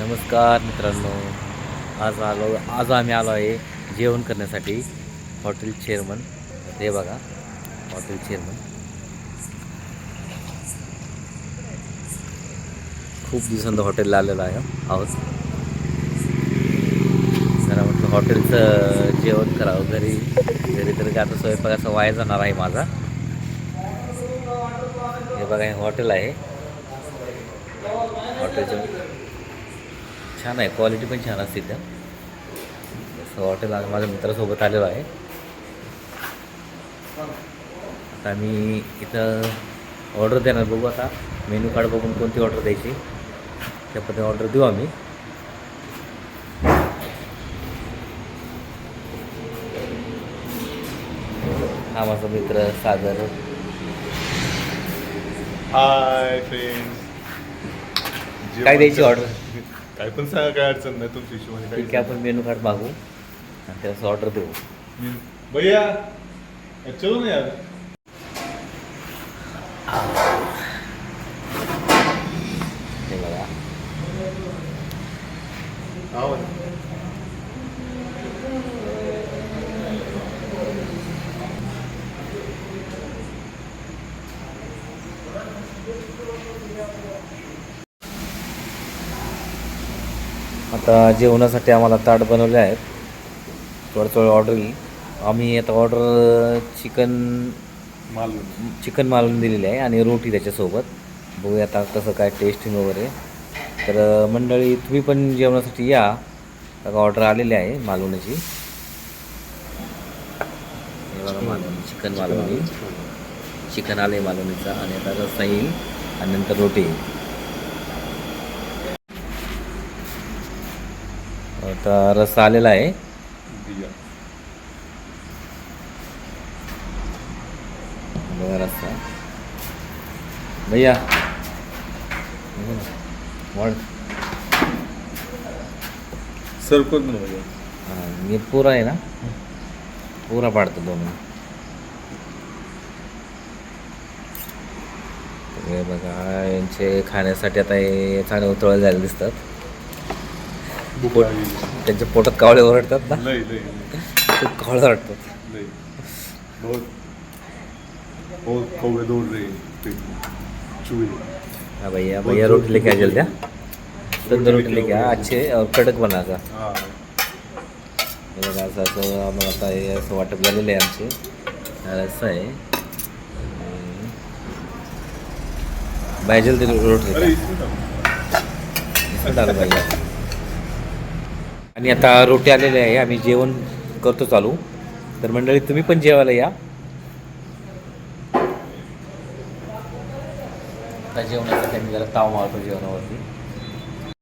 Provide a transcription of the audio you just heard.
नमस्कार मित्रांनो. आज आलो आज आम्ही आलो आहे जेवण करण्यासाठी हॉटेल चेअरमन. हे बघा हॉटेल चेअरमन. खूप दिवसांत हॉटेलला आलेलो आहे आहोत. जरा म्हटलं हॉटेलचं जेवण करावं. घरी घरी तरी काय आता स्वयंपाकाचा वाया जाणार आहे माझा. हे बघा हे हॉटेल आहे. हॉटेलचं छान आहे. क्वालिटी पण छान असते त्या. तसं हॉटेल आज माझ्या मित्रासोबत आलेलो आहे. आता मी इथं ऑर्डर देणार. बघू आता मेनू कार्ड बघून कोणती ऑर्डर द्यायची. त्या पद्धतीने ऑर्डर देऊ आम्ही. हा माझा मित्र सागर. हाय फ्रेंड्स काय द्यायची ऑर्डर काय पण सांगा काय अडचण नाही तुमच्या हिशोबाने ठीक आहे आपण मेनू कार्ड मागू. आणि त्याचं ऑर्डर देऊ. भैया चलो ना यार. हे बघा. आओ ना. आता जेवणासाठी आम्हाला ताट बनवले आहेत. थोडं थोडं ऑर्डर येईल. आम्ही आता order chicken Malvan chicken Malvan दिलेली आहे आणि रोटी त्याच्यासोबत. बघूया आता कसं काय टेस्टिंग वगैरे. तर मंडळी तुम्ही पण जेवणासाठी या. ऑर्डर आलेली आहे मालवणीची. मालवणी चिकन मालवणी. चिकन आलं आहे मालवणीचा आणि आता रस्सा येईल आणि नंतर रोटी येईल. आता रस्सा आलेला आहे. बघा रस्सा. भैया. वाढ सर्व कर ना भैया? हां मी पुरा आहे ना? पुरा पाडतो दोन. हे बघा यांचे खाण्यासाठी आता हे चांगले उतळ झाले दिसतात. पोट-. त्यांच्या पोटात कावळे ओरडतात ना? खूप कावळे वाटतात रहे हैं भैया भैया रोटी लेके आ जल्दी हाँ? तंदूर रोटी लेके आ अच्छे और कडक बनाचा हाँ। हे बघा असं असं आम्हाला आता हे असं वाटप झालेलं आहे आमचे. असं आहे. आणि बाय जल्दी रोटी इसमें ना इसमें डालो भैया आणि आता रोटी आलेली आहे आम्ही जेवण करतो चालू. तर मंडळी तुम्ही पण जेवायला या. आता जेवणासाठी आम्ही जरा ताव मारतो जेवणावरती.